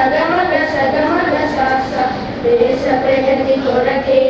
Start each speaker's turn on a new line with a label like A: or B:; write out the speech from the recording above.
A: సగమల సగమల శాస దేశ ప్రగతి కొరకే